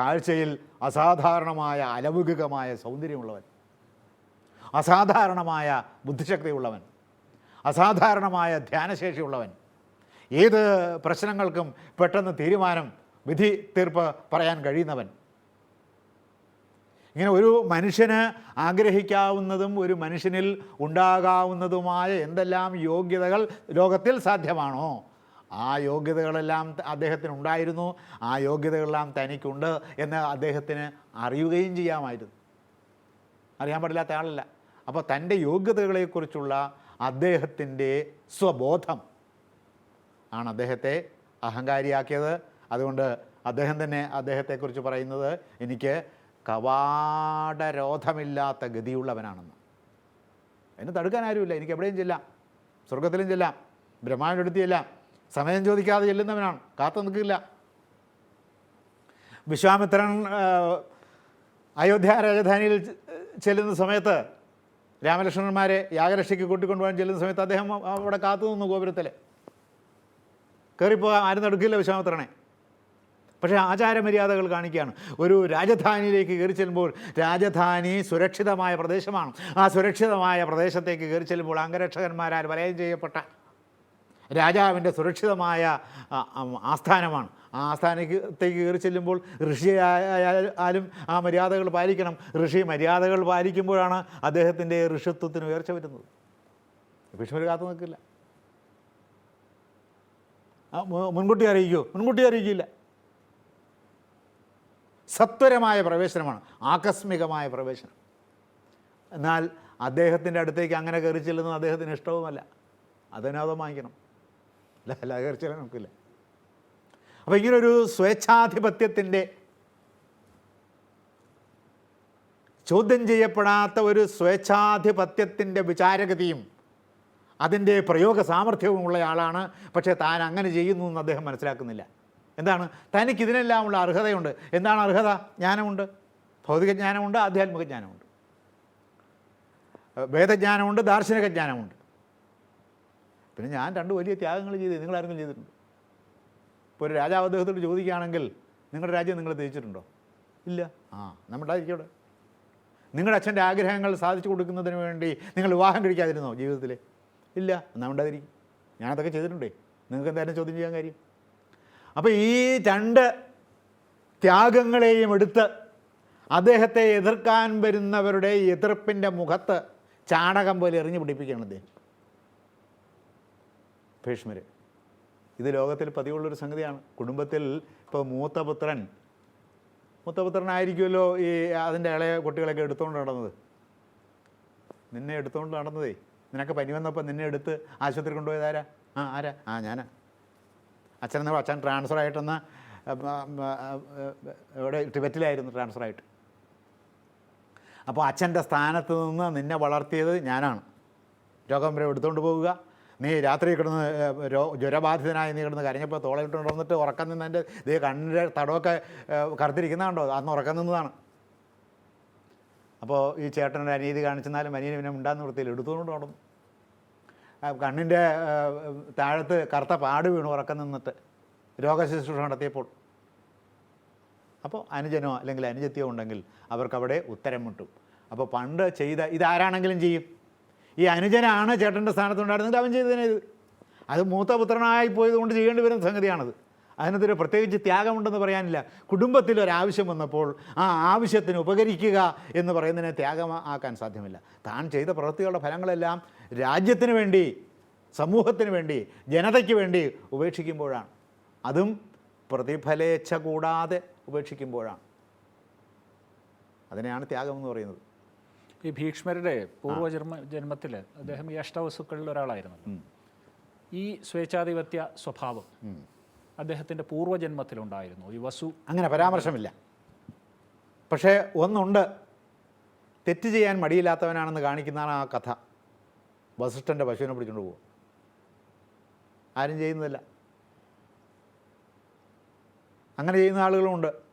കാഴ്ചയിൽ അസാധാരണമായ അലൗകികമായ സൗന്ദര്യമുള്ളവൻ. അസാധാരണമായ ബുദ്ധിശക്തിയുള്ളവൻ. അസാധാരണമായ ധ്യാനശേഷിയുള്ളവൻ. ഏത് പ്രശ്നങ്ങൾക്കും പെട്ടെന്ന് തീരുമാനം വിധി തീർപ്പ് പറയാൻ കഴിയുന്നവൻ. ഇങ്ങനെ ഒരു മനുഷ്യന് ആഗ്രഹിക്കാവുന്നതും ഒരു മനുഷ്യനിൽ ഉണ്ടാകാവുന്നതുമായ എന്തെല്ലാം യോഗ്യതകൾ ലോകത്തിൽ സാധ്യമാണോ? ആ യോഗ്യതകളെല്ലാം അദ്ദേഹത്തിന് ഉണ്ടായിരുന്നു ആ യോഗ്യതകളെല്ലാം തനിക്കുണ്ട് എന്ന് അദ്ദേഹത്തിന് അറിയുകയും ചെയ്യാമായിരുന്നു. അറിയാൻ പാടില്ലാത്ത ആളല്ല. അപ്പോൾ തന്റെ യോഗ്യതകളെക്കുറിച്ചുള്ള അദ്ദേഹത്തിന്റെ സ്വബോധം ആണ് അദ്ദേഹത്തെ അഹങ്കാരിയാക്കിയത്. അതുകൊണ്ട് അദ്ദേഹം തന്നെ അദ്ദേഹത്തെക്കുറിച്ച് പറയുന്നത് എനിക്ക് കവാടരോധമില്ലാത്ത ഗതിയുള്ളവനാണെന്ന്. എന്നെ തടുക്കാൻ ആരുമില്ല. എനിക്ക് എവിടെയും ചെല്ലാം. സ്വർഗത്തിലും ചെല്ലാം. ബ്രഹ്മാവിന്റെ സമയം ചോദിക്കാതെ ചെല്ലുന്നവനാണ്. കാത്തു നിൽക്കില്ല. വിശ്വാമിത്രൻ അയോധ്യ രാജധാനിയിൽ ചെല്ലുന്ന സമയത്ത് രാമലക്ഷ്മണന്മാരെ യാഗരക്ഷയ്ക്ക് കൂട്ടിക്കൊണ്ടുപോകാൻ ചെല്ലുന്ന സമയത്ത് അദ്ദേഹം അവിടെ കാത്തു നിന്നു ഗോപുരത്തിൽ കയറിപ്പോകാൻ ആരും നടക്കില്ല വിശ്വാമിത്രനെ. പക്ഷേ ആചാരമര്യാദകൾ കാണിക്കുകയാണ്. ഒരു രാജധാനിയിലേക്ക് കയറി ചെല്ലുമ്പോൾ രാജധാനി സുരക്ഷിതമായ പ്രദേശമാണ്. ആ സുരക്ഷിതമായ പ്രദേശത്തേക്ക് കയറി ചെല്ലുമ്പോൾ അംഗരക്ഷകന്മാരാൽ വലയം ചെയ്യപ്പെട്ട രാജാവിന്റെ സുരക്ഷിതമായ ആസ്ഥാനമാണ്. ആ ആസ്ഥാനത്തേക്ക് കയറി ചെല്ലുമ്പോൾ ഋഷി ആയാലും ആ മര്യാദകൾ പാലിക്കണം. ഋഷി മര്യാദകൾ പാലിക്കുമ്പോഴാണ് അദ്ദേഹത്തിന്റെ ഋഷിത്വത്തിന് ഉയർച്ച വരുന്നത്. ഭീഷ്മർ കാത്തു നിൽക്കില്ല. മുൻകൂട്ടി അറിയിക്കുമോ മുൻകൂട്ടി അറിയിക്കില്ല. സത്വരമായ പ്രവേശനമാണ് ആകസ്മികമായ പ്രവേശനം. എന്നാൽ അദ്ദേഹത്തിന്റെ അടുത്തേക്ക് അങ്ങനെ കയറി ചെല്ലുന്നത് അദ്ദേഹത്തിന് ഇഷ്ടവുമല്ല. അതിനോദം വാങ്ങിക്കണം. ചെല്ലാൻ നോക്കില്ല അപ്പോൾ ഇങ്ങനൊരു സ്വേച്ഛാധിപത്യത്തിന്റെ ചോദ്യം ചെയ്യപ്പെടാത്ത ഒരു സ്വേച്ഛാധിപത്യത്തിന്റെ വിചാരഗതിയും അതിന്റെ പ്രയോഗ സാമർഥ്യവും ഉള്ള ആളാണ് പക്ഷേ താൻ അങ്ങനെ ചെയ്യുന്നു എന്ന് അദ്ദേഹം മനസ്സിലാക്കുന്നില്ല. എന്താണ്? തനിക്ക് ഇതിനെല്ലാമുള്ള അർഹതയുണ്ട്. എന്താണ് അർഹത? ജ്ഞാനമുണ്ട്. ഭൗതികജ്ഞാനമുണ്ട് ആധ്യാത്മിക ജ്ഞാനമുണ്ട് വേദജ്ഞാനമുണ്ട് ദാർശനിക ജ്ഞാനമുണ്ട് പിന്നെ ഞാൻ രണ്ട് വലിയ ത്യാഗങ്ങൾ ചെയ്ത് നിങ്ങൾ ആരെങ്കിലും ചെയ്തിട്ടുണ്ടോ? ഇപ്പോൾ ഒരു രാജാവ് അദ്ദേഹത്തോട് ചോദിക്കുകയാണെങ്കിൽ നിങ്ങളുടെ രാജ്യം നിങ്ങൾ തിരിച്ചിട്ടുണ്ടോ ഇല്ല. ആ നമ്മുടെ നിങ്ങളുടെ അച്ഛന്റെ ആഗ്രഹങ്ങൾ സാധിച്ചു കൊടുക്കുന്നതിന് വേണ്ടി നിങ്ങൾ വിവാഹം കഴിക്കാതിരുന്നോ ജീവിതത്തിൽ ഇല്ല എന്നാൽ ഉണ്ടാതിരിക്കും ഞാനതൊക്കെ ചെയ്തിട്ടുണ്ടേ. നിങ്ങൾക്ക് എന്തായാലും ചോദ്യം ചെയ്യാൻ കാര്യം? അപ്പോൾ ഈ രണ്ട് ത്യാഗങ്ങളെയും എടുത്ത് അദ്ദേഹത്തെ എതിർക്കാൻ വരുന്നവരുടെ എതിർപ്പിന്റെ മുഖത്ത് ചാണകം പോലെ എറിഞ്ഞു പിടിപ്പിക്കുകയാണ് അദ്ദേഹം. ഭീഷ്മർ. ഇത് ലോകത്തിൽ പതിവുള്ളൊരു സംഗതിയാണ്. കുടുംബത്തിൽ ഇപ്പോൾ മൂത്തപുത്രൻ മൂത്തപുത്രനായിരിക്കുമല്ലോ ഈ അതിന്റെ ഇളയ കുട്ടികളൊക്കെ എടുത്തുകൊണ്ട് നടന്നത്. നിന്നെ എടുത്തുകൊണ്ട് നടന്നതേ. നിനക്ക് പനി വന്നപ്പോൾ നിന്നെ എടുത്ത് ആശുപത്രി കൊണ്ടുപോയത് ആരാ? ആ ആരാ? ആ ഞാനാ. അച്ഛൻ അച്ഛൻ ട്രാൻസ്ഫർ ആയിട്ടെന്ന ഇവിടെ ടിബറ്റിലായിരുന്നു ട്രാൻസ്ഫർ ആയിട്ട്. അപ്പോൾ അച്ഛന്റെ സ്ഥാനത്ത് നിന്ന് നിന്നെ വളർത്തിയത് ഞാനാണ്. രോഗം വരെ എടുത്തുകൊണ്ട് പോവുക. നീ രാത്രി കിടന്ന് ജ്വരബാധിതനായി നീ കിടന്ന് കരഞ്ഞപ്പോൾ തോളയിട്ട് ഉണർന്നിട്ട് ഉറക്കം നിന്നതിന്റെ ദേ കണ്ണിന്റെ തടവൊക്കെ കറുത്തിരിക്കുന്നതാണ്ടോ അന്ന് ഉറക്കം നിന്നതാണ്. അപ്പോൾ ഈ ചേട്ടനൊരു അനീതി കാണിച്ചെന്നാലും അനീതി പിന്നെ ഉണ്ടാകുന്ന വൃത്തിയിൽ എടുത്തുകൊണ്ട് ഓടും കണ്ണിന്റെ താഴത്ത് കറുത്ത പാട് വീണു ഉറക്കം നിന്നിട്ട് രോഗശുശ്രൂഷ നടത്തിയപ്പോൾ. അപ്പോൾ അനുജനോ അല്ലെങ്കിൽ അനുജത്തിയോ ഉണ്ടെങ്കിൽ അവർക്കവിടെ ഉത്തരം മുട്ടും അപ്പോൾ പണ്ട് ചെയ്ത ഇതാരാണെങ്കിലും ചെയ്യും. ഈ അനുജനാണ് ചേട്ടന്റെ സ്ഥാനത്തുണ്ടായിരുന്നെങ്കിൽ അവൻ ചെയ്തതിനെ ഇത്. അത് മൂത്ത പുത്രനായി പോയത് കൊണ്ട് ചെയ്യേണ്ടി വരുന്ന സംഗതിയാണത്. അതിനകത്തൊരു പ്രത്യേകിച്ച് ത്യാഗമുണ്ടെന്ന് പറയാനില്ല. കുടുംബത്തിൽ ഒരാവശ്യം വന്നപ്പോൾ ആ ആവശ്യത്തിന് ഉപകരിക്കുക എന്ന് പറയുന്നതിനെ ത്യാഗം ആക്കാൻ സാധ്യമല്ല. താൻ ചെയ്ത പ്രവൃത്തികളുടെ ഫലങ്ങളെല്ലാം രാജ്യത്തിന് വേണ്ടി സമൂഹത്തിന് വേണ്ടി ജനതയ്ക്ക് വേണ്ടി ഉപേക്ഷിക്കുമ്പോഴാണ്. അതും പ്രതിഫലേച്ഛ കൂടാതെ ഉപേക്ഷിക്കുമ്പോഴാണ്. അതിനെയാണ് ത്യാഗം എന്ന് പറയുന്നത്. ഈ ഭീഷ്മരുടെ പൂർവജന്മ ജന്മത്തിൽ അദ്ദേഹം ഈ അഷ്ടവസുക്കളിൽ ഒരാളായിരുന്നു. ഈ സ്വേച്ഛാധിപത്യ സ്വഭാവം അദ്ദേഹത്തിന്റെ പൂർവജന്മത്തിലുണ്ടായിരുന്നു. ഈ വസു അങ്ങനെ പരാമർശമില്ല. പക്ഷേ ഒന്നുണ്ട്. തെറ്റ് ചെയ്യാൻ മടിയില്ലാത്തവനാണെന്ന് കാണിക്കുന്നതാണ് ആ കഥ. വസിഷ്ഠന്റെ പശുവിനെ പിടിച്ചുകൊണ്ട് പോകും ആരും ചെയ്യുന്നതല്ല. അങ്ങനെ ചെയ്യുന്ന ആളുകളുമുണ്ട്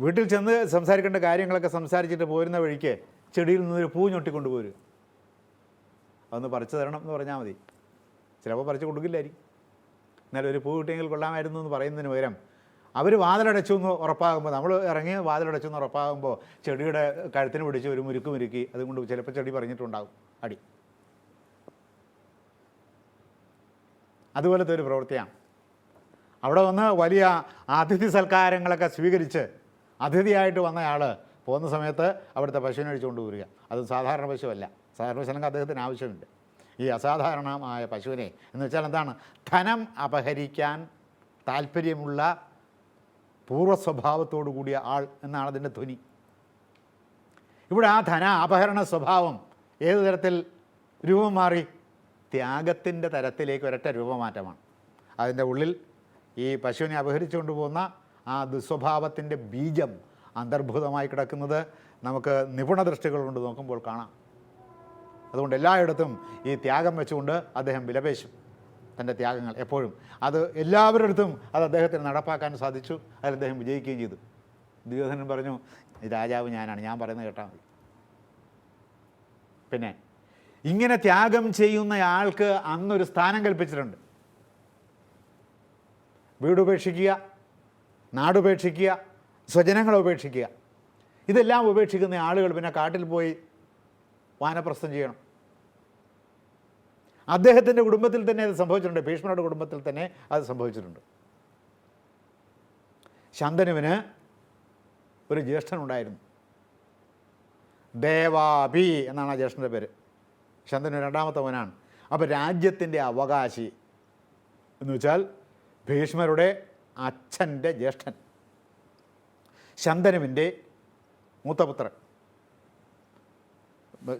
വീട്ടിൽ ചെന്ന് സംസാരിക്കേണ്ട കാര്യങ്ങളൊക്കെ സംസാരിച്ചിട്ട് പോരുന്ന വഴിക്ക് ചെടിയിൽ നിന്നൊരു പൂ ഞൊട്ടിക്കൊണ്ട് പോരുക അതൊന്ന് പറിച്ചു തരണം എന്ന് പറഞ്ഞാൽ മതി. ചിലപ്പോൾ പറിച്ചു കൊടുക്കില്ലായിരിക്കും. എന്നാലും ഒരു പൂ കിട്ടിയെങ്കിൽ കൊള്ളാമായിരുന്നു എന്ന് പറയുന്നതിന് പകരം അവർ വാതിലടച്ചു എന്ന് ഉറപ്പാകുമ്പോൾ നമ്മൾ ഇറങ്ങി വാതിലടച്ചു എന്ന് ഉറപ്പാകുമ്പോൾ ചെടിയുടെ കഴുത്തിന് പിടിച്ച് ഒരു മുരുക്ക് മുരുക്കി അതുകൊണ്ട് ചിലപ്പോൾ ചെടി പറഞ്ഞിട്ടുണ്ടാകും അടി. അതുപോലത്തെ ഒരു പ്രവൃത്തിയാണ്. അവിടെ വന്ന് വലിയ അതിഥി സൽക്കാരങ്ങളൊക്കെ സ്വീകരിച്ച് അതിഥിയായിട്ട് വന്നയാൾ പോകുന്ന സമയത്ത് അവിടുത്തെ പശുവിനെ അഴിച്ചുകൊണ്ട് വരിക. അത് സാധാരണ പശുവല്ല. സാധാരണ പശുവിനൊക്കെ അദ്ദേഹത്തിന് ആവശ്യമുണ്ട്. ഈ അസാധാരണമായ പശുവിനെ എന്ന് വെച്ചാൽ എന്താണ്? ധനം അപഹരിക്കാൻ താല്പര്യമുള്ള പൂർവ സ്വഭാവത്തോടു കൂടിയ ആൾ എന്നാണ് അതിന്റെ ധ്വനി. ഇവിടെ ആ ധന അപഹരണ സ്വഭാവം ഏത് തരത്തിൽ രൂപം മാറി? ത്യാഗത്തിന്റെ തരത്തിലേക്ക് ഒരൊറ്റ രൂപമാറ്റമാണ്. അതിന്റെ ഉള്ളിൽ ഈ പശുവിനെ അപഹരിച്ചുകൊണ്ട് പോകുന്ന ആ ദുസ്വഭാവത്തിന്റെ ബീജം അന്തർഭൂതമായി കിടക്കുന്നത് നമുക്ക് നിപുണ ദൃഷ്ടികൾ കൊണ്ട് നോക്കുമ്പോൾ കാണാം. അതുകൊണ്ട് എല്ലായിടത്തും ഈ ത്യാഗം വെച്ചുകൊണ്ട് അദ്ദേഹം വിലപേശും തന്റെ ത്യാഗങ്ങൾ എപ്പോഴും. അത് എല്ലാവരുടെ അടുത്തും അത് അദ്ദേഹത്തിന് നടപ്പാക്കാൻ സാധിച്ചു. അതിൽ അദ്ദേഹം വിജയിക്കുകയും ചെയ്തു. ദുര്യോധനൻ പറഞ്ഞു രാജാവ് ഞാനാണ്. ഞാൻ പറയുന്നത് കേട്ടാൽ മതി. പിന്നെ ഇങ്ങനെ ത്യാഗം ചെയ്യുന്ന ആൾക്ക് അന്നൊരു സ്ഥാനം കൽപ്പിച്ചിട്ടുണ്ട്. വീടുപേക്ഷിക്കുക നാടുപേക്ഷിക്കുക സ്വജനങ്ങളെ ഉപേക്ഷിക്കുക. ഇതെല്ലാം ഉപേക്ഷിക്കുന്ന ആളുകൾ പിന്നെ കാട്ടിൽ പോയി വാനപ്രസ്ഥം ചെയ്യണം. അദ്ദേഹത്തിന്റെ കുടുംബത്തിൽ തന്നെ അത് സംഭവിച്ചിട്ടുണ്ട്. ഭീഷ്മരുടെ കുടുംബത്തിൽ തന്നെ അത് സംഭവിച്ചിട്ടുണ്ട്. ശന്തനുവിന് ഒരു ജ്യേഷ്ഠനുണ്ടായിരുന്നു. ദേവാഭി എന്നാണ് ആ ജ്യേഷ്ഠന്റെ പേര്. ശന്തനു രണ്ടാമത്തെ മോനാണ്. അപ്പോൾ രാജ്യത്തിന്റെ അവകാശി എന്ന് വെച്ചാൽ ഭീഷ്മരുടെ അച്ഛന്റെ ജ്യേഷ്ഠൻ. ശന്തനുവിന്റെ മൂത്തപുത്രൻ.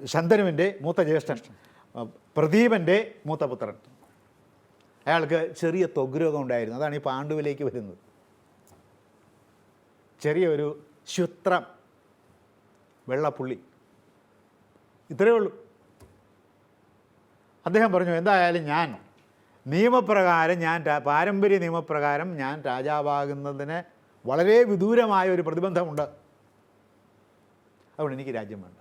ശന്തനുവിന്റെ മൂത്ത ജ്യേഷ്ഠൻ. പ്രദീപന്റെ മൂത്തപുത്രൻ. അയാൾക്ക് ചെറിയ തൊഗ്രോഗം ഉണ്ടായിരുന്നു. അതാണ് ഈ പാണ്ഡുവിലേക്ക് വരുന്നത്. ചെറിയൊരു ശുത്രം വെള്ളപ്പുള്ളി. ഇത്രയേ ഉള്ളൂ. അദ്ദേഹം പറഞ്ഞു എന്തായാലും ഞാൻ നിയമപ്രകാരം ഞാൻ പാരമ്പര്യ നിയമപ്രകാരം ഞാൻ രാജാവാകുന്നതിന് വളരെ വിദൂരമായ ഒരു പ്രതിബന്ധമുണ്ട്. അതുകൊണ്ട് എനിക്ക് രാജ്യം വേണ്ട.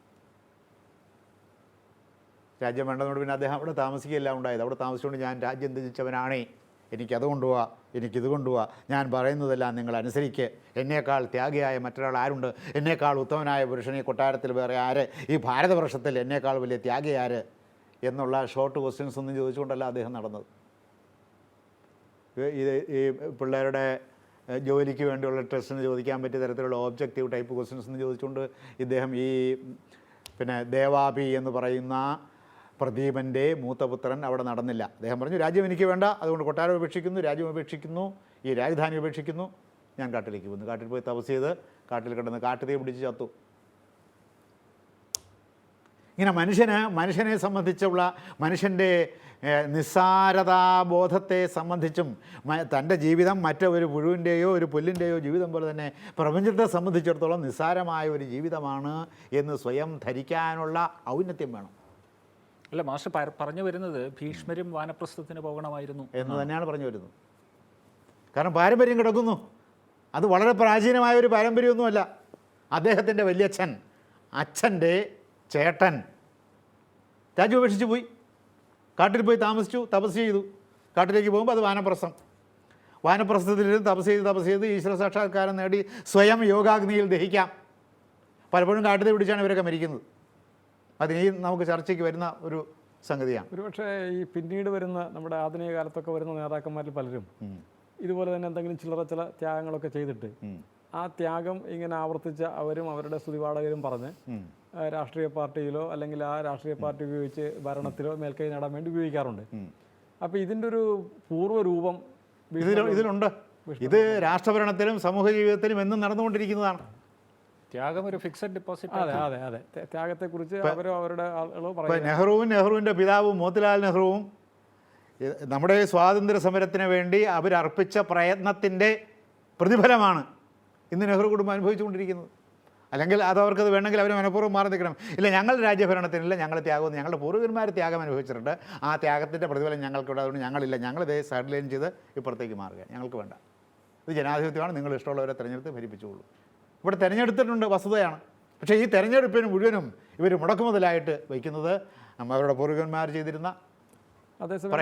രാജ്യം വേണ്ടതുകൊണ്ട് പിന്നെ അദ്ദേഹം അവിടെ താമസിക്കുകയല്ല ഉണ്ടായത്. അവിടെ താമസിച്ചുകൊണ്ട് ഞാൻ രാജ്യം ത്യജിച്ചവനാണേ. എനിക്കത് കൊണ്ടുപോവാ എനിക്കിത് കൊണ്ടുപോവാ ഞാൻ പറയുന്നതെല്ലാം നിങ്ങൾ അനുസരിക്ക്. എന്നേക്കാൾ ത്യാഗിയായ മറ്റൊരാൾ ആരുണ്ട്? എന്നേക്കാൾ ഉത്തമനായ ഈ കൊട്ടാരത്തിൽ വേറെ ആര്? ഈ ഭാരതവർഷത്തിൽ എന്നേക്കാൾ വലിയ ത്യാഗി ആര് എന്നുള്ള ഷോർട്ട് ക്വസ്റ്റ്യൻസ് ഒന്നും ചോദിച്ചുകൊണ്ടല്ല അദ്ദേഹം നടന്നത്. ഇത് ഈ പിള്ളേരുടെ ജോലിക്ക് വേണ്ടിയുള്ള ടെസ്റ്റിന് ചോദിക്കാൻ പറ്റിയ തരത്തിലുള്ള ഓബ്ജക്റ്റീവ് ടൈപ്പ് ക്വസ്റ്റ്യൻസ് എന്ന് ചോദിച്ചുകൊണ്ട് ഇദ്ദേഹം ഈ പിന്നെ ദേവാഭി എന്ന് പറയുന്ന പ്രദീപന്റെ മൂത്തപുത്രൻ അവിടെ നടന്നില്ല. അദ്ദേഹം പറഞ്ഞു രാജ്യം എനിക്ക് വേണ്ട. അതുകൊണ്ട് കൊട്ടാരം ഉപേക്ഷിക്കുന്നു രാജ്യം ഉപേക്ഷിക്കുന്നു ഈ രാജധാനി ഉപേക്ഷിക്കുന്നു. ഞാൻ കാട്ടിലേക്ക് വന്നു കാട്ടിൽ പോയി തപസ് ചെയ്ത് കാട്ടിൽ കിടന്ന് കാട്ടുതീ പിടിച്ച് ചത്തു. ഇങ്ങനെ മനുഷ്യന് മനുഷ്യനെ സംബന്ധിച്ചുള്ള മനുഷ്യന്റെ നിസ്സാരതാബോധത്തെ സംബന്ധിച്ചും തന്റെ ജീവിതം മറ്റൊരു പുഴുവിന്റെയോ ഒരു പുല്ലിന്റെയോ ജീവിതം പോലെ തന്നെ പ്രപഞ്ചത്തെ സംബന്ധിച്ചിടത്തോളം നിസ്സാരമായ ഒരു ജീവിതമാണ് എന്ന് സ്വയം ധരിക്കാനുള്ള ഔന്നത്യം വേണം. അല്ല മാസ്റ്റർ പറഞ്ഞു വരുന്നത് ഭീഷ്മരും വാനപ്രസ്ഥത്തിന് പോകണമായിരുന്നു. എന്ന് തന്നെയാണ് പറഞ്ഞു വരുന്നത്. കാരണം പാരമ്പര്യം കിടക്കുന്നു. അത് വളരെ പ്രാചീനമായ ഒരു പാരമ്പര്യമൊന്നുമല്ല. അദ്ദേഹത്തിന്റെ വലിയച്ഛൻ അച്ഛന്റെ ചേട്ടൻ. രാജ്യം ഉപേക്ഷിച്ച് പോയി. കാട്ടിൽ പോയി താമസിച്ചു തപസ് ചെയ്തു. കാട്ടിലേക്ക് പോകുമ്പോൾ അത് വാനപ്രസ്ഥം. വാനപ്രസ്ഥത്തിലിരുന്ന് തപസ് ചെയ്ത് തപസ് ചെയ്ത് ഈശ്വര സാക്ഷാത്കാരം നേടി സ്വയം യോഗാഗ്നിയിൽ ദഹിക്കാം. പലപ്പോഴും കാട്ടിൽ പിടിച്ചാണ് ഇവരൊക്കെ മരിക്കുന്നത്. അത് ഈ നമുക്ക് ചർച്ചയ്ക്ക് വരുന്ന ഒരു സംഗതിയാണ്. ഒരുപക്ഷെ ഈ പിന്നീട് വരുന്ന നമ്മുടെ ആധുനിക കാലത്തൊക്കെ വരുന്ന നേതാക്കന്മാരിൽ പലരും. ഇതുപോലെ തന്നെ എന്തെങ്കിലും ചില്ലറ ചില ത്യാഗങ്ങളൊക്കെ ചെയ്തിട്ട്. ആ ത്യാഗം ഇങ്ങനെ ആവർത്തിച്ച അവരും അവരുടെ സ്തുതിപാഠകരും പറഞ്ഞ് രാഷ്ട്രീയ പാർട്ടിയിലോ അല്ലെങ്കിൽ ആ രാഷ്ട്രീയ പാർട്ടി ഉപയോഗിച്ച് ഭരണത്തിലോ മേൽക്കൈ നേടാൻ വേണ്ടി ഉപയോഗിക്കാറുണ്ട്. അപ്പൊ അപ്പോൾ ഇതിന്റെ ഒരു പൂർവരൂപം ഇതിലുണ്ട്. ഇത് രാഷ്ട്രഭരണത്തിലും സമൂഹ ജീവിതത്തിലും എന്നും നടന്നുകൊണ്ടിരിക്കുന്നതാണ്. ത്യാഗം ഒരു ഫിക്സഡ് ഡിപ്പോസിറ്റ് അതെ അതെ അതെ. ത്യാഗത്തെ ത്യാഗത്തെക്കുറിച്ച് അവരോ അവരുടെ ആളുകളോ പറയും പറയുന്നത് നെഹ്റുവും നെഹ്റുവിന്റെ പിതാവും മോത്തിലാൽ നെഹ്റുവും നമ്മുടെ സ്വാതന്ത്ര്യ സമരത്തിന് വേണ്ടി അവരർപ്പിച്ച പ്രയത്നത്തിന്റെ പ്രതിഫലമാണ് ഇന്ന് നെഹ്റു കുടുംബം അനുഭവിച്ചുകൊണ്ടിരിക്കുന്നത് അല്ലെങ്കിൽ അത് അവർക്കത് വേണമെങ്കിൽ അവർ മനഃപൂർവം മാറി നിൽക്കണം. ഇല്ല ഞങ്ങൾ രാജ്യഭരണത്തിനില്ല ഞങ്ങൾ ത്യാഗം ഞങ്ങളുടെ പൂർവന്മാർ ത്യാഗം അനുഭവിച്ചിട്ടുണ്ട്. ആ ത്യാഗത്തിന്റെ പ്രതിഫലം ഞങ്ങൾക്കിവിടെ അതുകൊണ്ട് ഞങ്ങളില്ല. ഞങ്ങളിതേ സൈഡ് ലൈൻ ചെയ്ത് ഇപ്പുറത്തേക്ക് മാറുക ഞങ്ങൾക്ക് വേണ്ട. ഇത് ജനാധിപത്യമാണ്. നിങ്ങൾ ഇഷ്ടമുള്ളവരെ തിരഞ്ഞെടുത്ത് ഭരിപ്പിച്ചുകൊള്ളൂ ഇവിടെ തിരഞ്ഞെടുത്തിട്ടുണ്ട് വസ്തുതയാണ് പക്ഷേ ഈ തെരഞ്ഞെടുപ്പിന് മുഴുവനും ഇവർ മുടക്കുമുതലായിട്ട് വയ്ക്കുന്നത് അവരുടെ പൂർവികന്മാർ ചെയ്തിരുന്ന അതേസമയം-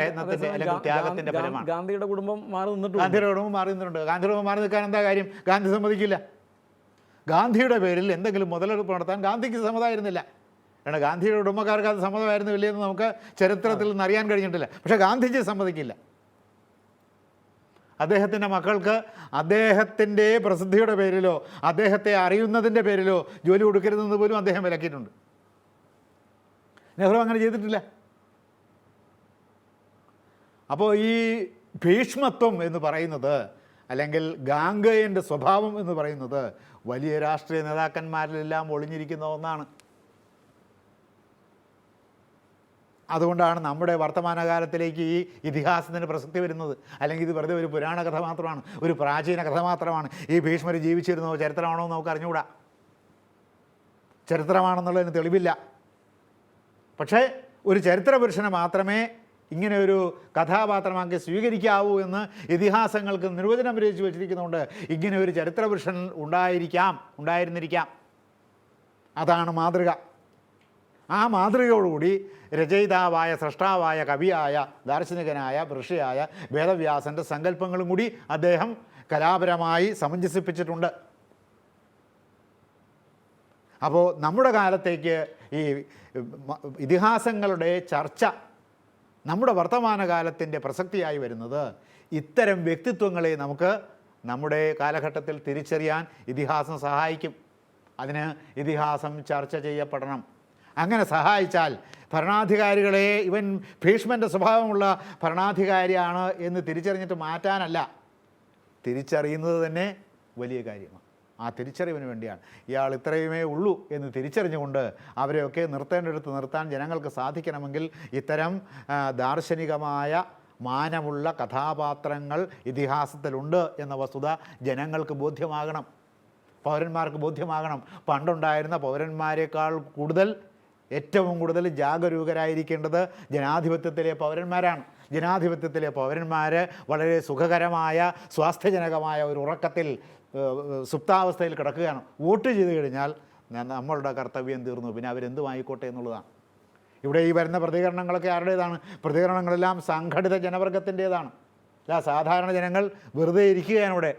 ഗാന്ധിയുടെ കുടുംബം മാറി നിന്നിട്ടുണ്ട്. ഗാന്ധിയുടെ കുടുംബം മാറി നിന്നിട്ടുണ്ട്. ഗാന്ധിയുടെ കുടുംബം മാറി നിൽക്കാൻ എന്താ കാര്യം? ഗാന്ധി സമ്മതിക്കില്ല. ഗാന്ധിയുടെ പേരിൽ എന്തെങ്കിലും മുതലെടുപ്പ് നടത്താൻ ഗാന്ധിക്ക് സമ്മതമായിരുന്നില്ല. കാരണം ഗാന്ധിയുടെ കുടുംബക്കാർക്ക് അത് സമ്മതമായിരുന്നു എന്ന് നമുക്ക് ചരിത്രത്തിൽ നിന്ന് അറിയാൻ കഴിഞ്ഞിട്ടില്ല. പക്ഷെ ഗാന്ധിജി സമ്മതിക്കില്ല. അദ്ദേഹത്തിന്റെ മക്കൾക്ക് അദ്ദേഹത്തിന്റെ പ്രസിദ്ധിയുടെ പേരിലോ അദ്ദേഹത്തെ അറിയുന്നതിന്റെ പേരിലോ ജോലി കൊടുക്കരുതെന്ന് പോലും അദ്ദേഹം വിലക്കിയിട്ടുണ്ട്. നെഹ്റു അങ്ങനെ ചെയ്തിട്ടില്ല. അപ്പോൾ ഈ ഭീഷ്മത്വം എന്ന് പറയുന്നത് അല്ലെങ്കിൽ ഗാംഗയന്റെ സ്വഭാവം എന്ന് പറയുന്നത് വലിയ രാഷ്ട്രീയ നേതാക്കന്മാരിലെല്ലാം ഒളിഞ്ഞിരിക്കുന്ന ഒന്നാണ്. അതുകൊണ്ടാണ് നമ്മുടെ വർത്തമാനകാലത്തിലേക്ക് ഈ ഇതിഹാസത്തിന് പ്രസക്തി വരുന്നത്. അല്ലെങ്കിൽ ഇത് വെറുതെ ഒരു പുരാണ കഥ മാത്രമാണ് ഒരു പ്രാചീന കഥ മാത്രമാണ്. ഈ ഭീഷ്മർ ജീവിച്ചിരുന്നോ ചരിത്രമാണോ എന്ന് നമുക്ക് അറിഞ്ഞുകൂടാ. ചരിത്രമാണെന്നുള്ളതിന് തെളിവില്ല. പക്ഷേ ഒരു ചരിത്ര പുരുഷനെ മാത്രമേ ഇങ്ങനെ ഒരു കഥാപാത്രമാക്കി സ്വീകരിക്കാവൂ എന്ന് ഇതിഹാസങ്ങൾക്ക് നിർവചനം രചിച്ചു വെച്ചിരിക്കുന്നതുകൊണ്ട് ഇങ്ങനെ ഒരു ചരിത്ര പുരുഷൻ ഉണ്ടായിരിക്കാം ഉണ്ടായിരുന്നിരിക്കാം. അതാണ് മാതൃക. ആ മാതൃകയോടുകൂടി രചയിതാവായ സൃഷ്ടാവായ കവിയായ ദാർശനികനായ ഋഷിയായ വേദവ്യാസന്റെ സങ്കല്പങ്ങളും കൂടി അദ്ദേഹം കലാപരമായി സമഞ്ജസിപ്പിച്ചിട്ടുണ്ട്. അപ്പോൾ നമ്മുടെ കാലത്തേക്ക് ഈ ഇതിഹാസങ്ങളുടെ ചർച്ച നമ്മുടെ വർത്തമാനകാലത്തിന്റെ പ്രസക്തിയായി വരുന്നത് ഇത്തരം വ്യക്തിത്വങ്ങളെ നമുക്ക് നമ്മുടെ കാലഘട്ടത്തിൽ തിരിച്ചറിയാൻ ഇതിഹാസം സഹായിക്കും. അതിന് ഇതിഹാസം ചർച്ച ചെയ്യപ്പെടണം. അങ്ങനെ സഹായിച്ചാൽ ഭരണാധികാരികളെ ഇവൻ ഭീഷ്മന്റെ സ്വഭാവമുള്ള ഭരണാധികാരിയാണ് എന്ന് തിരിച്ചറിഞ്ഞിട്ട് മാറ്റാനല്ല. തിരിച്ചറിയുന്നത് തന്നെ വലിയ കാര്യമാണ്. ആ തിരിച്ചറിവിന് വേണ്ടിയാണ്. ഇയാൾ ഇത്രയുമേ ഉള്ളൂ എന്ന് തിരിച്ചറിഞ്ഞുകൊണ്ട് അവരെയൊക്കെ നിർത്തേണ്ടടുത്ത് നിർത്താൻ ജനങ്ങൾക്ക് സാധിക്കണമെങ്കിൽ ഇത്തരം ദാർശനികമായ മാനമുള്ള കഥാപാത്രങ്ങൾ ഇതിഹാസത്തിലുണ്ട് എന്ന വസ്തുത ജനങ്ങൾക്ക് ബോധ്യമാകണം. പൗരന്മാർക്ക് ബോധ്യമാകണം. പണ്ടുണ്ടായിരുന്ന പൗരന്മാരെക്കാൾ കൂടുതൽ ഏറ്റവും കൂടുതൽ ജാഗരൂകരായിരിക്കേണ്ടത് ജനാധിപത്യത്തിലെ പൗരന്മാരാണ്. ജനാധിപത്യത്തിലെ പൗരന്മാർ വളരെ സുഖകരമായ സ്വാസ്ഥ്യജനകമായ ഒരു ഉറക്കത്തിൽ സുപ്താവസ്ഥയിൽ കിടക്കുകയാണ്. വോട്ട് ചെയ്ത് കഴിഞ്ഞാൽ നമ്മളുടെ കർത്തവ്യം തീർന്നു. പിന്നെ അവരെന്തും ആയിക്കോട്ടെ എന്നുള്ളതാണ്. ഇവിടെ ഈ വരുന്ന പ്രതികരണങ്ങളൊക്കെ ആരുടേതാണ്? പ്രതികരണങ്ങളെല്ലാം സംഘടിത ജനവർഗത്തിന്റേതാണ്. അല്ല സാധാരണ ജനങ്ങൾ വെറുതെ ഇരിക്കുകയാണ് ഇവിടെ.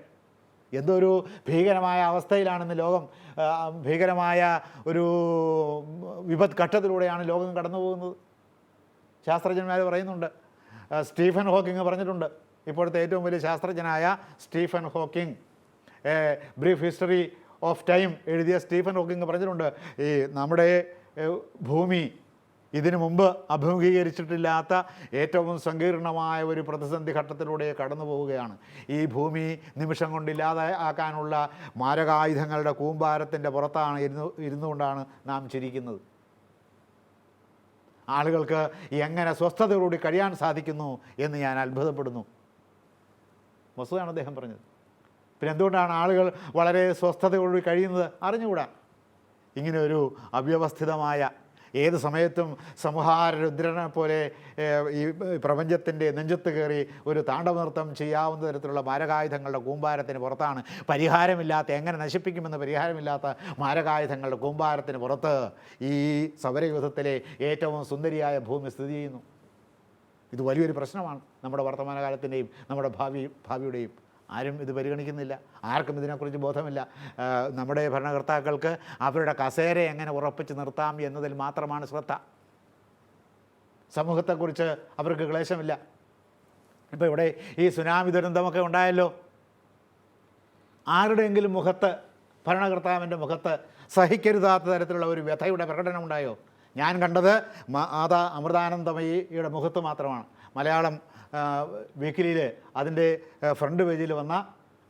എന്തൊരു ഭീകരമായ അവസ്ഥയിലാണെന്ന് ലോകം ഭീകരമായ ഒരു വിപത് ഘട്ടത്തിലൂടെയാണ് ലോകം കടന്നു പോകുന്നത് ശാസ്ത്രജ്ഞന്മാർ പറയുന്നുണ്ട് സ്റ്റീഫൻ ഹോക്കിംഗ് പറഞ്ഞിട്ടുണ്ട്. ഇപ്പോഴത്തെ ഏറ്റവും വലിയ ശാസ്ത്രജ്ഞനായ Stephen Hawking. Brief history of time എഴുതിയ സ്റ്റീഫൻ ഹോക്കിംഗ് പറഞ്ഞിട്ടുണ്ട്. ഈ നമ്മുടെ ഭൂമി ഇതിനു മുമ്പ് അഭിമുഖീകരിച്ചിട്ടില്ലാത്ത ഏറ്റവും സങ്കീർണമായ ഒരു പ്രതിസന്ധി ഘട്ടത്തിലൂടെ കടന്നു പോവുകയാണ്. ഈ ഭൂമി നിമിഷം കൊണ്ടില്ലാതെ ആക്കാനുള്ള മാരകായുധങ്ങളുടെ കൂമ്പാരത്തിന്റെ പുറത്താണ് ഇരുന്നു ഇരുന്നുകൊണ്ടാണ് നാം ചിരിക്കുന്നത്. ആളുകൾക്ക് എങ്ങനെ സ്വസ്ഥതയോടുകൂടി കഴിയാൻ സാധിക്കുന്നു എന്ന് ഞാൻ അത്ഭുതപ്പെടുന്നു. വസ്തുതാണ് അദ്ദേഹം പറഞ്ഞത്. പിന്നെ എന്തുകൊണ്ടാണ് ആളുകൾ വളരെ സ്വസ്ഥതയോടുകൂടി കഴിയുന്നത്? അറിഞ്ഞുകൂടാ. ഇങ്ങനെ ഒരു അവ്യവസ്ഥിതമായ ഏത് സമയത്തും സംഹാര രുദ്രനെ പോലെ ഈ പ്രപഞ്ചത്തിന്റെ നെഞ്ചത്ത് കയറി ഒരു താണ്ഡവനൃത്തം ചെയ്യാവുന്ന തരത്തിലുള്ള മാരകായുധങ്ങളുടെ കൂമ്പാരത്തിന് പുറത്താണ് പരിഹാരമില്ലാത്ത എങ്ങനെ നശിപ്പിക്കുമെന്ന് പരിഹാരമില്ലാത്ത മാരകായുധങ്ങളുടെ കൂമ്പാരത്തിന് പുറത്ത് ഈ സമരയുദ്ധത്തിലെ ഏറ്റവും സുന്ദരിയായ ഭൂമി സ്ഥിതി ചെയ്യുന്നു. ഇത് വലിയൊരു പ്രശ്നമാണ് നമ്മുടെ വർത്തമാനകാലത്തിന്റെയും നമ്മുടെ ഭാവി ഭാവിയുടെയും. ആരും ഇത് പരിഗണിക്കുന്നില്ല. ആർക്കും ഇതിനെക്കുറിച്ച് ബോധമില്ല. നമ്മുടെ ഭരണകർത്താക്കൾക്ക് അവരുടെ കസേര എങ്ങനെ ഉറപ്പിച്ച് നിർത്താം എന്നതിൽ മാത്രമാണ് ശ്രദ്ധ. സമൂഹത്തെക്കുറിച്ച് അവർക്ക് ക്ലേശമില്ല. ഇപ്പോൾ ഇവിടെ ഈ സുനാമി ദുരന്തമൊക്കെ ഉണ്ടായല്ലോ. ആരുടെയെങ്കിലും മുഖത്ത് ഭരണകർത്താവിന്റെ മുഖത്ത് സഹിക്കരുതാത്ത തരത്തിലുള്ള ഒരു വ്യഥയുടെ പ്രകടനം ഉണ്ടായോ? ഞാൻ കണ്ടത് മാതാ അമൃതാനന്ദമയിയുടെ മുഖത്ത് മാത്രമാണ്. മലയാളം വീക്കിലിയിൽ അതിന്റെ ഫ്രണ്ട് പേജിൽ വന്ന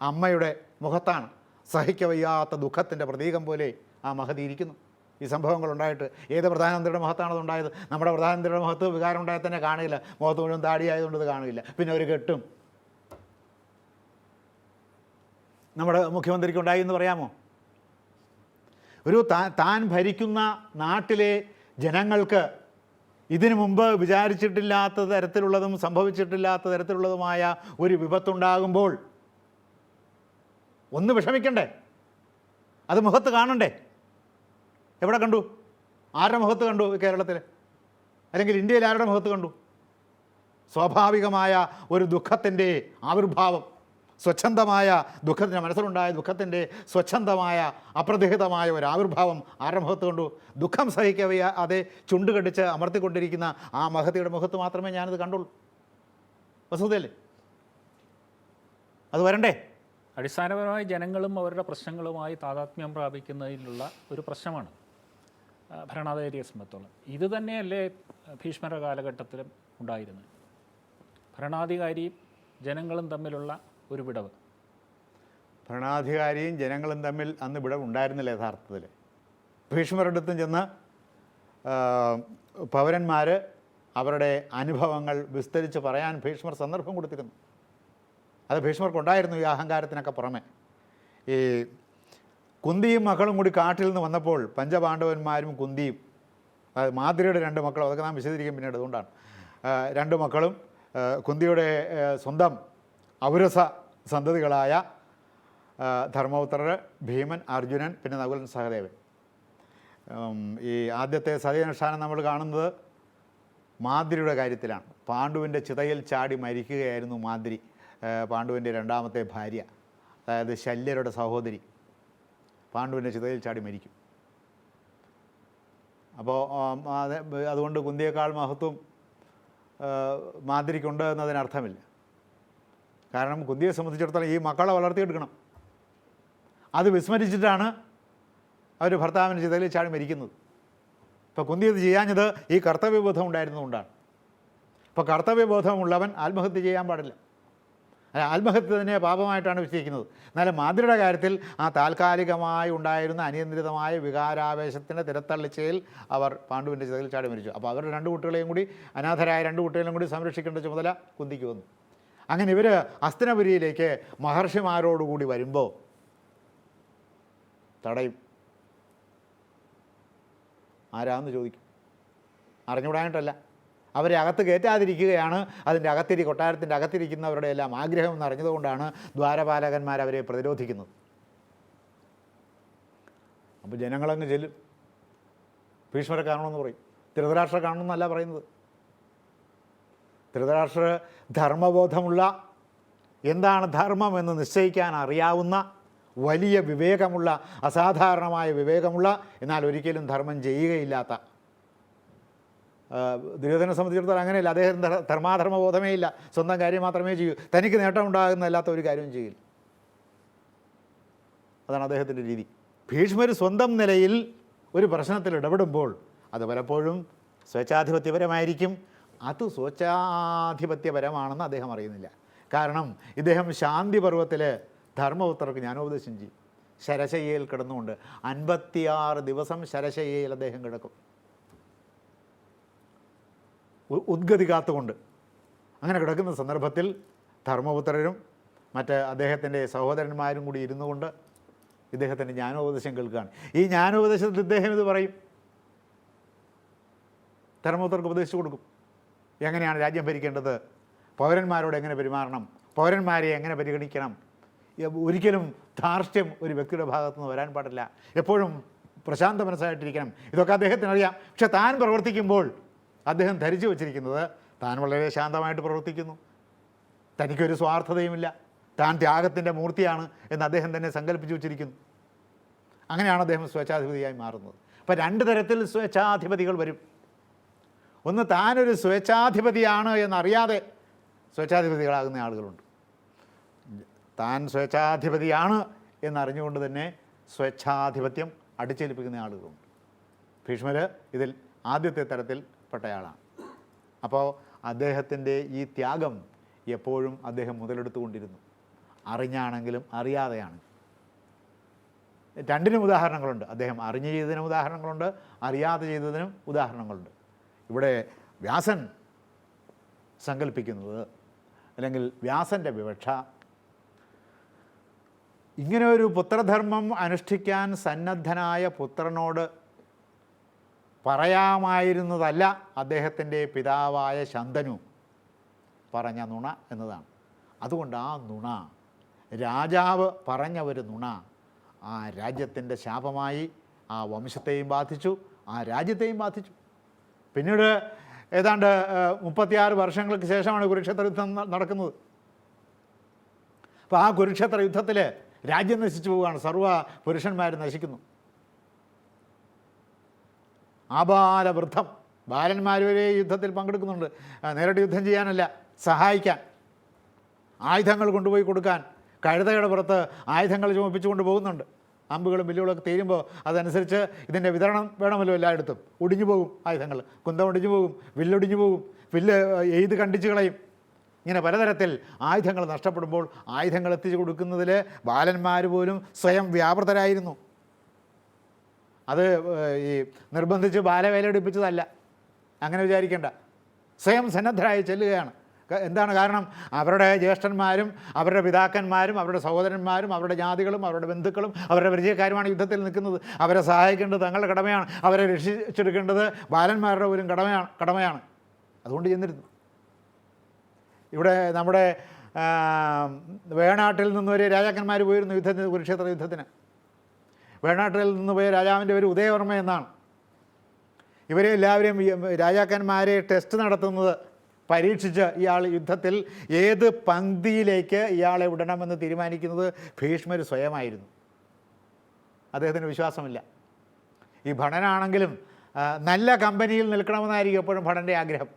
അമ്മയുടെ മുഖത്താണ് സഹിക്കവയ്യാത്ത ദുഃഖത്തിന്റെ പ്രതീകം പോലെ ആ മഹതി ഇരിക്കുന്നു. ഈ സംഭവങ്ങൾ ഉണ്ടായിട്ട് ഏത് പ്രധാനമന്ത്രിയുടെ മുഖത്താണ് അത് ഉണ്ടായത്? നമ്മുടെ പ്രധാനമന്ത്രിയുടെ മുഖത്ത് വികാരം ഉണ്ടായാൽ തന്നെ കാണില്ല. മുഖത്ത് മുഴുവൻ താടിയായതുകൊണ്ട് ഇത് കാണില്ല. പിന്നെ ഒരു കെട്ടും. നമ്മുടെ മുഖ്യമന്ത്രിക്ക് ഉണ്ടായി എന്ന് പറയാമോ? ഒരു താൻ ഭരിക്കുന്ന നാട്ടിലെ ജനങ്ങൾക്ക് ഇതിനു മുമ്പ് വിചാരിച്ചിട്ടില്ലാത്ത തരത്തിലുള്ളതും സംഭവിച്ചിട്ടില്ലാത്ത തരത്തിലുള്ളതുമായ ഒരു വിപത്തുണ്ടാകുമ്പോൾ ഒന്ന് വിഷമിക്കണ്ടേ. അത് മുഖത്ത് കാണണ്ടേ. എവിടെ കണ്ടു? ആരുടെ മുഖത്ത് കണ്ടു കേരളത്തിൽ? അല്ലെങ്കിൽ ഇന്ത്യയിൽ ആരുടെ മുഖത്ത് കണ്ടു? സ്വാഭാവികമായ ഒരു ദുഃഖത്തിന്റെ ആവിർഭാവം. സ്വച്ഛന്തമായ ദുഃഖത്തിന്റെ മനസ്സിലുണ്ടായ ദുഃഖത്തിന്റെ സ്വച്ഛന്തമായ അപ്രതിഹിതമായ ഒരു ആവിർഭാവം ആരംഭത്ത് കൊണ്ടു. ദുഃഖം സഹിക്കവേ അതെ ചുണ്ടുകടിച്ച് അമർത്തിക്കൊണ്ടിരിക്കുന്ന ആ മഹതിയുടെ മുഖത്ത് മാത്രമേ ഞാനിത് കണ്ടുള്ളൂ. വസ്തുതയല്ലേ അത് വരണ്ടേ? അടിസ്ഥാനപരമായി ജനങ്ങളും അവരുടെ പ്രശ്നങ്ങളുമായി താതാത്മ്യം പ്രാപിക്കുന്നതിലുള്ള ഒരു പ്രശ്നമാണ് ഭരണാധികാരിയെ സംബന്ധിച്ചോളം. ഇത് തന്നെയല്ലേ ഭീഷ്മര കാലഘട്ടത്തിലും ഉണ്ടായിരുന്നത്. ഭരണാധികാരിയും ജനങ്ങളും തമ്മിലുള്ള ഒരു വിടവ്. ഭരണാധികാരിയും ജനങ്ങളും തമ്മിൽ അന്ന് വിടവ് ഉണ്ടായിരുന്നില്ല യഥാർത്ഥത്തിൽ ഭീഷ്മരടുത്തും ചെന്ന് പൗരന്മാർ അവരുടെ അനുഭവങ്ങൾ വിസ്തരിച്ച് പറയാൻ ഭീഷ്മർ സന്ദർഭം കൊടുത്തിരുന്നു. അത് ഭീഷ്മർക്കുണ്ടായിരുന്നു ഈ അഹങ്കാരത്തിനൊക്കെ പുറമെ. ഈ കുന്തിയും മക്കളും കൂടി കാട്ടിൽ നിന്ന് വന്നപ്പോൾ പഞ്ചപാണ്ഡവന്മാരും കുന്തിയും അതായത് മാതിരിയുടെ രണ്ട് മക്കളും അതൊക്കെ നാം വിശദീകരിക്കും പിന്നീട് അതുകൊണ്ടാണ്. രണ്ട് മക്കളും കുന്തിയുടെ സ്വന്തം ഔരസ സന്തതികളായ ധർമ്മപുത്രർ ഭീമൻ അർജുനൻ പിന്നെ നകുലൻ സഹദേവൻ. ഈ ആദ്യത്തെ സതയനുഷ്ഠാനം നമ്മൾ കാണുന്നത് മാതിരിയുടെ കാര്യത്തിലാണ്. പാണ്ഡുവിന്റെ ചിതയിൽ ചാടി മരിക്കുകയായിരുന്നു മാതിരി പാണ്ഡുവിന്റെ രണ്ടാമത്തെ ഭാര്യ അതായത് ശല്യരുടെ സഹോദരി. പാണ്ഡുവിന്റെ ചിതയിൽ ചാടി മരിക്കും. അപ്പോൾ അതുകൊണ്ട് കുന്തിയേക്കാൾ മഹത്വം മാതിരിക്കുണ്ട് എന്നതിനർത്ഥമില്ല. കാരണം കുന്തിയെ സംബന്ധിച്ചിടത്തോളം ഈ മക്കളെ വളർത്തിയെടുക്കണം. അത് വിസ്മരിച്ചിട്ടാണ് അവർ ഭർത്താവിന് ചിതയിൽ ചാടി മരിക്കുന്നത്. ഇപ്പോൾ കുന്തി ഇത് ചെയ്യാഞ്ഞത് ഈ കർത്തവ്യബോധം ഉണ്ടായിരുന്നതുകൊണ്ടാണ് ഇപ്പോൾ കർത്തവ്യബോധമുള്ളവൻ ആത്മഹത്യ ചെയ്യാൻ പാടില്ല. അല്ല, ആത്മഹത്യ തന്നെ പാപമായിട്ടാണ് വിശ്വസിക്കുന്നത്. എന്നാലും മാതിരിയുടെ കാര്യത്തിൽ ആ താൽക്കാലികമായി ഉണ്ടായിരുന്ന അനിയന്ത്രിതമായ വികാരാവേശത്തിന്റെ തിരത്തള്ളിച്ചയിൽ അവർ പാണ്ഡുവിന്റെ ചിതയിൽ ചാടി മരിച്ചു. അപ്പോൾ അവരുടെ രണ്ട് കുട്ടികളെയും കൂടി അനാഥരായ രണ്ട് കുട്ടികളെയും കൂടി സംരക്ഷിക്കേണ്ട ചുമതല കുന്തിക്ക് വന്നു. അങ്ങനെ ഇവർ അസ്തനപുരിയിലേക്ക് മഹർഷിമാരോടുകൂടി വരുമ്പോൾ തടയും. ആരാന്ന് ചോദിക്കും. അറിഞ്ഞുകൂടാനായിട്ടല്ല. അവരെ അകത്ത് കയറ്റാതിരിക്കുകയാണ്. അതിന്റെ അകത്തിരി കൊട്ടാരത്തിന്റെ അകത്തിരിക്കുന്നവരുടെ എല്ലാം ആഗ്രഹം എന്നറിഞ്ഞതുകൊണ്ടാണ് ദ്വാരപാലകന്മാർ അവരെ പ്രതിരോധിക്കുന്നത്. അപ്പോൾ ജനങ്ങളങ്ങ് ചെല്ലും. ഭീഷ്മരെ കാണണമെന്ന് പറയും. ധൃതരാഷ്ട്ര കാണണമെന്നല്ല പറയുന്നത്. ധൃതരാഷ്ട്ര ധർമ്മബോധമുള്ള എന്താണ് ധർമ്മം എന്ന് നിശ്ചയിക്കാൻ അറിയാവുന്ന വലിയ വിവേകമുള്ള അസാധാരണമായ വിവേകമുള്ള എന്നാൽ ഒരിക്കലും ധർമ്മം ചെയ്യുകയില്ലാത്ത ദുര്യോധനെ സംബന്ധിച്ചിടത്തോളം അങ്ങനെയല്ല. അദ്ദേഹം ധർ- ധർമാധർമ്മബോധമേ ഇല്ല. സ്വന്തം കാര്യം മാത്രമേ ചെയ്യൂ. തനിക്ക് നേട്ടം ഉണ്ടാകുന്ന അല്ലാത്ത ഒരു കാര്യവും ചെയ്യില്ല. അതാണ് അദ്ദേഹത്തിന്റെ രീതി. ഭീഷ്മർ സ്വന്തം നിലയിൽ ഒരു പ്രശ്നത്തിൽ ഇടപെടുമ്പോൾ അത് പലപ്പോഴും സ്വേച്ഛാധിപത്യപരമായിരിക്കും. അത് സ്വച്ഛാധിപത്യപരമാണെന്ന് അദ്ദേഹം അറിയുന്നില്ല. കാരണം ഇദ്ദേഹം ശാന്തി പർവത്തിൽ ധർമ്മപുത്രർക്ക് ജ്ഞാനോപദേശം ചെയ്യും. ശരശയ്യയിൽ കിടന്നുകൊണ്ട് അൻപത്തിയാറ് ദിവസം ശരശയ്യയിൽ അദ്ദേഹം കിടക്കും. ഉദ്ഗതി കാത്തുകൊണ്ട്. അങ്ങനെ കിടക്കുന്ന സന്ദർഭത്തിൽ ധർമ്മപുത്രരും മറ്റ് അദ്ദേഹത്തിന്റെ സഹോദരന്മാരും കൂടി ഇരുന്നു കൊണ്ട് ഇദ്ദേഹത്തിന്റെ ജ്ഞാനോപദേശം കേൾക്കുകയാണ്. ഈ ജ്ഞാനോപദേശത്തിൽ ഇദ്ദേഹം ഇത് പറയും. ധർമ്മപുത്രർക്ക് ഉപദേശിച്ചു കൊടുക്കും. എങ്ങനെയാണ് രാജ്യം ഭരിക്കേണ്ടത്? പൗരന്മാരോട് എങ്ങനെ പെരുമാറണം? പൗരന്മാരെ എങ്ങനെ പരിഗണിക്കണം? ഒരിക്കലും ധാർഷ്ട്യം ഒരു വ്യക്തിയുടെ ഭാഗത്തു നിന്ന് വരാൻ പാടില്ല. എപ്പോഴും പ്രശാന്ത മനസ്സായിട്ടിരിക്കണം. ഇതൊക്കെ അദ്ദേഹത്തിന് അറിയാം പക്ഷെ താൻ പ്രവർത്തിക്കുമ്പോൾ അദ്ദേഹം ധരിച്ചു വച്ചിരിക്കുന്നത് താൻ വളരെ ശാന്തമായിട്ട് പ്രവർത്തിക്കുന്നു. തനിക്കൊരു സ്വാർത്ഥതയുമില്ല. താൻ ത്യാഗത്തിന്റെ മൂർത്തിയാണ് എന്ന് അദ്ദേഹം തന്നെ സങ്കല്പിച്ചു വച്ചിരിക്കുന്നു. അങ്ങനെയാണ് അദ്ദേഹം സ്വേച്ഛാധിപതിയായി മാറുന്നത്. അപ്പോൾ രണ്ട് തരത്തിൽ സ്വേച്ഛാധിപതികൾ വരും. ഒന്ന് താനൊരു സ്വേച്ഛാധിപതിയാണ് എന്നറിയാതെ സ്വേച്ഛാധിപതികളാകുന്ന ആളുകളുണ്ട്. താൻ സ്വേച്ഛാധിപതിയാണ് എന്നറിഞ്ഞുകൊണ്ട് തന്നെ സ്വേച്ഛാധിപത്യം അടിച്ചേൽപ്പിക്കുന്ന ആളുകളുണ്ട്. ഭീഷ്മർ ഇതിൽ ആദ്യത്തെ തരത്തിൽ പെട്ടയാളാണ്. അപ്പോൾ അദ്ദേഹത്തിന്റെ ഈ ത്യാഗം എപ്പോഴും അദ്ദേഹം മുതലെടുത്തുകൊണ്ടിരുന്നു. അറിഞ്ഞാണെങ്കിലും അറിയാതെയാണ്. രണ്ടിനും ഉദാഹരണങ്ങളുണ്ട്. അദ്ദേഹം അറിഞ്ഞ് ചെയ്തതിനും ഉദാഹരണങ്ങളുണ്ട്. അറിയാതെ ചെയ്തതിനും ഉദാഹരണങ്ങളുണ്ട്. ഇവിടെ വ്യാസൻ സങ്കല്പിക്കുന്നത് അല്ലെങ്കിൽ വ്യാസന്റെ വിവക്ഷ. ഇങ്ങനെ ഒരു പുത്രധർമ്മം അനുഷ്ഠിക്കാൻ സന്നദ്ധനായ പുത്രനോട് പറയാമായിരുന്നതല്ല അദ്ദേഹത്തിന്റെ പിതാവായ ശന്തനു പറഞ്ഞ നുണ എന്നതാണ്. അതുകൊണ്ട് ആ നുണ രാജാവ് പറഞ്ഞ ഒരു നുണ ആ രാജ്യത്തിന്റെ ശാപമായി ആ വംശത്തെയും ബാധിച്ചു ആ രാജ്യത്തെയും ബാധിച്ചു. പിന്നീട് ഏതാണ്ട് മുപ്പത്തിയാറ് വർഷങ്ങൾക്ക് ശേഷമാണ് കുരുക്ഷേത്ര യുദ്ധം നടക്കുന്നത്. അപ്പോൾ ആ കുരുക്ഷേത്ര യുദ്ധത്തിൽ രാജ്യം നശിച്ചു പോവുകയാണ്. സർവ പുരുഷന്മാർ നശിക്കുന്നു. ആബാല വൃദ്ധം. ബാലന്മാർ വരെ യുദ്ധത്തിൽ പങ്കെടുക്കുന്നുണ്ട്. നേരിട്ട് യുദ്ധം ചെയ്യാനല്ല സഹായിക്കാൻ. ആയുധങ്ങൾ കൊണ്ടുപോയി കൊടുക്കാൻ. കഴുതയുടെ പുറത്ത് ആയുധങ്ങൾ ചുമപ്പിച്ചുകൊണ്ട് പോകുന്നുണ്ട്. അമ്പുകളും വില്ലുകളൊക്കെ തീരുമ്പോൾ അതനുസരിച്ച് ഇതിന്റെ വിതരണം വേണമല്ലോ എല്ലായിടത്തും. ഒടിഞ്ഞു പോകും ആയുധങ്ങൾ. കുന്തം ഒടിഞ്ഞു പോകും വില്ലൊടിഞ്ഞു പോകും വില്ല് എയ്ത് കണ്ടിച്ച് കളയും. ഇങ്ങനെ പലതരത്തിൽ ആയുധങ്ങൾ നഷ്ടപ്പെടുമ്പോൾ ആയുധങ്ങൾ എത്തിച്ചു കൊടുക്കുന്നതിൽ ബാലന്മാർ പോലും സ്വയം വ്യാപൃതരായിരുന്നു. അത് ഈ നിർബന്ധിച്ച് ബാലവേല എടുപ്പിച്ചതല്ല അങ്ങനെ വിചാരിക്കേണ്ട. സ്വയം സന്നദ്ധരായി ചെല്ലുകയാണ്. എന്താണ് കാരണം? അവരുടെ ജ്യേഷ്ഠന്മാരും അവരുടെ പിതാക്കന്മാരും അവരുടെ സഹോദരന്മാരും അവരുടെ ജാതികളും അവരുടെ ബന്ധുക്കളും അവരുടെ പരിചയക്കാരുമാണ് യുദ്ധത്തിൽ നിൽക്കുന്നത്. അവരെ സഹായിക്കേണ്ടത് തങ്ങളുടെ കടമയാണ്. അവരെ രക്ഷിച്ചെടുക്കേണ്ടത് ബാലന്മാരുടെ പോലും കടമയാണ് കടമയാണ്. അതുകൊണ്ട് ചെന്നിരുന്നു. ഇവിടെ നമ്മുടെ വേണാട്ടിൽ നിന്ന് ഒരു രാജാക്കന്മാർ പോയിരുന്നു യുദ്ധത്തിന് കുരുക്ഷേത്ര യുദ്ധത്തിന്. വേണാട്ടിൽ നിന്ന് പോയ രാജാവിന്റെ പേര് ഉദയവർമ്മ എന്നാണ്. ഇവരെ എല്ലാവരെയും രാജാക്കന്മാരെ ടെസ്റ്റ് നടത്തുന്നത് പരീക്ഷിച്ച് ഇയാൾ യുദ്ധത്തിൽ ഏത് പങ്ക്തിയിലേക്ക് ഇയാളെ വിടണമെന്ന് തീരുമാനിക്കുന്നത് ഭീഷ്മർ സ്വയമായിരുന്നു. അദ്ദേഹത്തിന് വിശ്വാസമില്ല. ഈ ഭടനാണെങ്കിലും നല്ല കമ്പനിയിൽ നിൽക്കണമെന്നായിരിക്കും എപ്പോഴും ഭടന്റെ ആഗ്രഹം.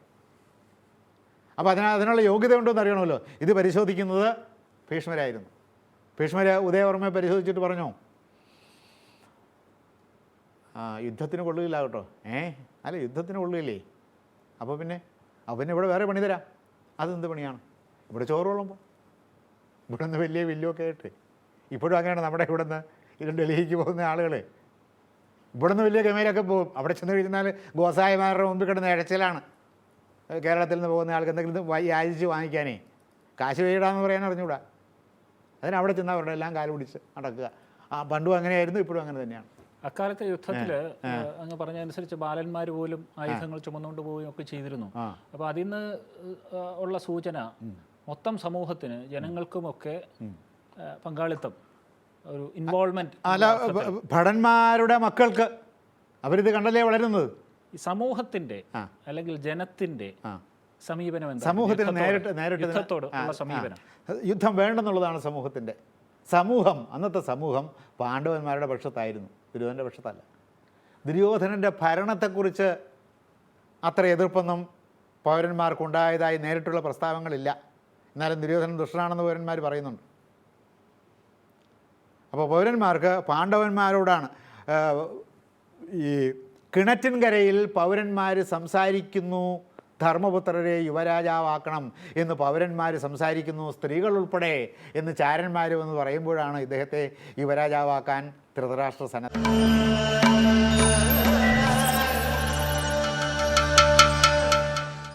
അപ്പോൾ അതിന അതിനുള്ള യോഗ്യത ഉണ്ടോ എന്ന് അറിയണമല്ലോ. ഇത് പരിശോധിക്കുന്നത് ഭീഷ്മരായിരുന്നു. ഭീഷ്മർ ഉദയവർമ്മയെ പരിശോധിച്ചിട്ട് പറഞ്ഞു? യുദ്ധത്തിന് കൊള്ളുകയില്ല കേട്ടോ. ഏ? അല്ല യുദ്ധത്തിന് കൊള്ളുകയില്ലേ? അപ്പോൾ പിന്നെ? അപ്പോൾ പിന്നെ ഇവിടെ വേറെ പണി തരാം. അതെന്ത് പണിയാണ്? ഇവിടെ ചോറ് വിളമ്പോൾ ഇവിടെ നിന്ന് വലിയ വില്ലുമൊക്കെ ആയിട്ട്. ഇപ്പോഴും അങ്ങനെയാണ് നമ്മുടെ ഇവിടെ നിന്ന് ഇത് ഡൽഹിക്ക് പോകുന്ന ആളുകൾ ഇവിടെ നിന്ന് വലിയ ഗമയിലൊക്കെ പോകും. അവിടെ ചെന്ന് കഴിഞ്ഞാൽ ഗോസായിമാരുടെ മുമ്പിൽ കിടന്ന് ഇഴച്ചിലാണ് കേരളത്തിൽ നിന്ന് പോകുന്ന ആൾക്ക് എന്തെങ്കിലും യാചിച്ച് വാങ്ങിക്കാനേ. കാശ് വീടാന്ന് പറയാൻ അറിഞ്ഞുകൂടാ അതിന് അവിടെ ചെന്ന് അവരുടെ എല്ലാം കാൽ പിടിച്ച് നടക്കുക. ആ പണ്ടും അങ്ങനെയായിരുന്നു ഇപ്പോഴും അങ്ങനെ തന്നെയാണ്. അക്കാലത്തെ യുദ്ധത്തിൽ അങ്ങ് പറഞ്ഞതനുസരിച്ച് ബാലന്മാർ പോലും ആയുധങ്ങൾ ചുമന്നുകൊണ്ട് പോവുകയും ഒക്കെ ചെയ്തിരുന്നു. അപ്പൊ അപ്പോൾ അതിൽ നിന്ന് ഉള്ള സൂചന മൊത്തം സമൂഹത്തിന് ജനങ്ങൾക്കുമൊക്കെ പങ്കാളിത്തം ഒരു ഇൻവോൾവ്മെന്റ് അല്ല ഭടന്മാരുടെ മക്കൾക്ക് അവരിത് കണ്ടല്ലേ വളരുന്നത്? ഈ സമൂഹത്തിന്റെ അല്ലെങ്കിൽ ജനത്തിന്റെ സമീപനം സമൂഹത്തിന് നേരിട്ട് നേരിട്ട് യുദ്ധത്തോട് ഉള്ള സമീപനം. യുദ്ധം വേണ്ടെന്നുള്ളതാണ് സമൂഹത്തിന്റെ സമൂഹം അന്നത്തെ സമൂഹം പാണ്ഡവന്മാരുടെ പക്ഷത്തായിരുന്നു. ദുര്യോധനന്റെ പക്ഷത്തല്ല. ദുര്യോധനന്റെ ഭരണത്തെക്കുറിച്ച് അത്ര എതിർപ്പൊന്നും പൗരന്മാർക്കുണ്ടായതായി നേരിട്ടുള്ള പ്രസ്താവങ്ങളില്ല എന്നാലും ദുര്യോധനൻ ദുഷ്ടനാണെന്ന് പൗരന്മാർ പറയുന്നുണ്ട്. അപ്പോൾ പൗരന്മാർക്ക് പാണ്ഡവന്മാരോടാണ് ഈ കിണറ്റിൻകരയിൽ പൗരന്മാർ സംസാരിക്കുന്നു ധർമ്മപുത്രരെ യുവരാജാവാക്കണം എന്ന് പൗരന്മാർ സംസാരിക്കുന്നു സ്ത്രീകൾ ഉൾപ്പെടെ എന്ന് ചാരന്മാരും എന്ന് പറയുമ്പോഴാണ് ഇദ്ദേഹത്തെ യുവരാജാവാക്കാൻ ധൃതരാഷ്ട്ര സന്നദ്ധ